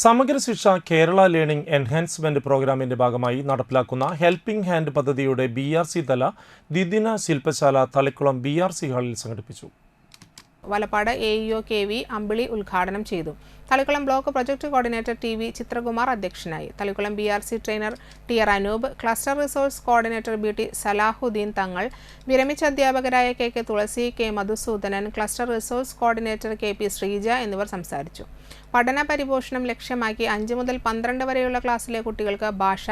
സമഗ്ര ശിക്ഷ Kerala learning enhancement പ്രോഗ്രാമിന്റെ ഭാഗമായി നടപ്പിലാക്കുന്ന ഹെൽപ്പിംഗ് ഹാൻഡ് പദ്ധതിയുടെ ബി ആർ സി തല ദ്വിദിന ശില്പശാല തളിക്കുളം ബി ആർ സി ഹാളിൽ സംഘടിപ്പിച്ചു. Valappad A EO K V Ambili ഉദ്ഘാടനം ചെയ്തു. Thalikkulam block project coordinator T V Chitrakumar അധ്യക്ഷനായി. Thalikkulam B R C trainer T R Anoop cluster resource coordinator B T Salahuddin Thangal വിരമിച്ച അധ്യാപകരായ K K Thulasi K Madhusoodanan cluster resource coordinator K P Sreeja എന്നിവർ സംസാരിച്ചു. പഠന പരിപോഷണം ലക്ഷ്യമാക്കി അഞ്ച് മുതൽ പന്ത്രണ്ട് വരെയുള്ള ക്ലാസ്സിലെ കുട്ടികൾക്ക് ഭാഷ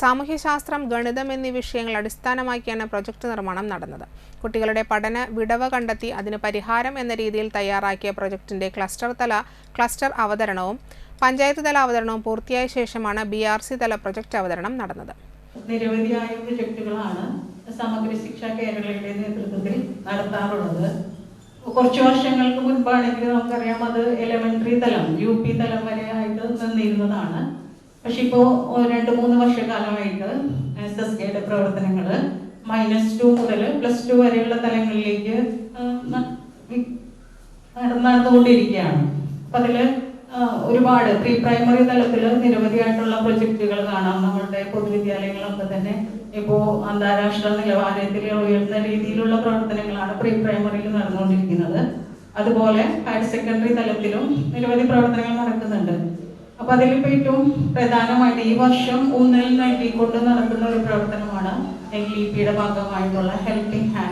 സാമൂഹ്യശാസ്ത്രം ഗണിതം എന്നീ വിഷയങ്ങൾ അടിസ്ഥാനമാക്കിയാണ് പ്രൊജക്ട് നിർമ്മാണം നടന്നത്. കുട്ടികളുടെ പഠന വിടവ് കണ്ടെത്തി അതിന് പരിഹാരം എന്ന രീതിയിൽ തയ്യാറാക്കിയ പ്രൊജക്ടിന്റെ ക്ലസ്റ്റർ തല ക്ലസ്റ്റർ അവതരണവും പഞ്ചായത്ത് തല അവതരണവും പൂർത്തിയായ ശേഷമാണ് ബി ആർ സി തല പ്രൊജക്ട് അവതരണം നടന്നത്. നിരവധിയായ പ്രൊജക്ടുകളാണ് സമഗ്ര ശിക്ഷ കേരളയുടെ നേതൃത്വത്തിൽ നടത്താറുള്ളത്. കുറച്ച് വർഷങ്ങൾക്ക് മുൻപാണെങ്കിൽ നമുക്കറിയാം അത് എലമെന്ററി തലം യു പി തലം വരെ ആയിട്ട് നിന്നിരുന്നതാണ്. പക്ഷെ ഇപ്പോ രണ്ട് മൂന്ന് വർഷക്കാലമായിട്ട് എസ് എസ് കെയുടെ പ്രവർത്തനങ്ങൾ മൈനസ് ടു മുതൽ പ്ലസ് ടു വരെയുള്ള തലങ്ങളിലേക്ക് നടന്നുകൊണ്ടിരിക്കുകയാണ്. അപ്പം അതിൽ ഒരുപാട് പ്രീ പ്രൈമറി തലത്തിൽ നിരവധിയായിട്ടുള്ള പ്രൊജക്റ്റുകൾ കാണാം. നമ്മളുടെ പൊതുവിദ്യാലയങ്ങളൊക്കെ തന്നെ ഇപ്പോൾ അന്താരാഷ്ട്ര നിലവാരത്തിൽ ഉയർന്ന രീതിയിലുള്ള പ്രവർത്തനങ്ങളാണ് പ്രീ പ്രൈമറിയിൽ നടന്നുകൊണ്ടിരിക്കുന്നത്. അതുപോലെ ഹയർ സെക്കൻഡറി തലത്തിലും നിരവധി പ്രവർത്തനങ്ങൾ നടക്കുന്നുണ്ട്. അപ്പൊ അതിലിപ്പോ ഏറ്റവും പ്രധാനമായിട്ട് ഈ വർഷം ഊന്നൽ നൽകിക്കൊണ്ട് നടക്കുന്ന ഒരു പ്രവർത്തനമാണ് എൽ ഇ പിയുടെ ഭാഗമായിട്ടുള്ള ഹെൽപ്പിംഗ് ഹാൻഡ്